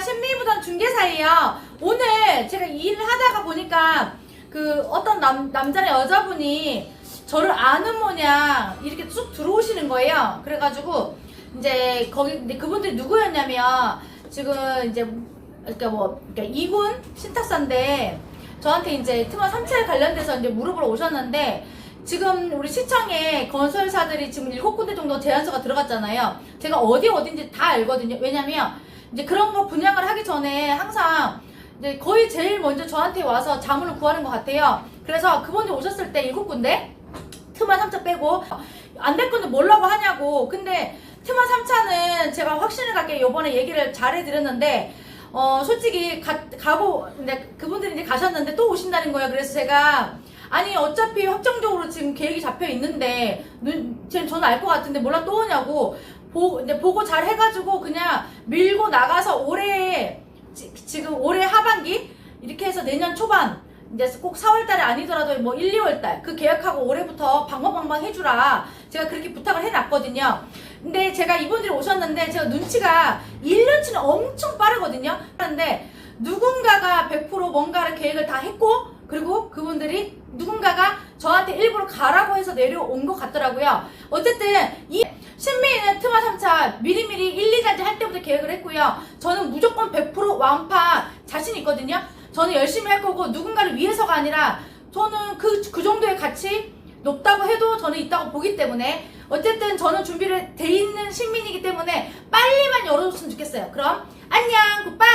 신미부단 중개사예요. 오늘 제가 일을 하다가 보니까 그 어떤 남, 남자나 여자분이 저를 아는 모양 이렇게 쑥 들어오시는 거예요. 그래가지고 이제 거기 근데 그분들이 누구였냐면 지금 이제 그러니까 뭐 그러니까 이군 신탁사인데 저한테 이제 트마 3차에 관련돼서 이제 물어보러 오셨는데 지금 우리 시청에 건설사들이 지금 일곱 군데 정도 제안서가 들어갔잖아요. 제가 어디 어딘지 다 알거든요. 왜냐면 이제 그런 거 분양을 하기 전에 항상 이제 거의 제일 먼저 저한테 와서 자문을 구하는 것 같아요. 그래서 그분이 오셨을 때 일곱 군데 트마 3차 빼고 안 될 건데 뭐라고 하냐고. 근데 트마 3차는 제가 확신을 갖게 요번에 얘기를 잘 해드렸는데 어 솔직히 가, 가고 근데 그분들이 이제 가셨는데 또 오신다는 거예요. 그래서 제가 아니 어차피 확정적으로 지금 계획이 잡혀 있는데 눈, 제- 저는 알 것 같은데 몰라 또 오냐고 보, 이제 보고 잘 해가지고 그냥 밀고 나가서 올해 지, 지금 올해 하반기 이렇게 해서 내년 초반 이제 꼭 4월달에 아니더라도 뭐 1, 2월달 그 계약하고 올해부터 방방방방 해주라 제가 그렇게 부탁을 해놨거든요. 근데 제가 이분들이 오셨는데 제가 눈치가 1년치는 엄청 빠르거든요. 그런데 누군가가 100% 뭔가를 계획을 다 했고 그리고 그분들이 누군가가 저한테 일부러 가라고 해서 내려온 것 같더라고요. 어쨌든 이 신미는 트마 3차 미리미리 1, 2단지 할 때부터 계획을 했고요. 저는 무조건 100% 완파 자신 있거든요. 저는 열심히 할 거고 누군가를 위해서가 아니라 저는 그, 그 정도의 가치 높다고 해도 저는 있다고 보기 때문에 어쨌든 저는 준비를 돼 있는 신민이기 때문에 빨리만 열어줬으면 좋겠어요. 그럼 안녕 굿바이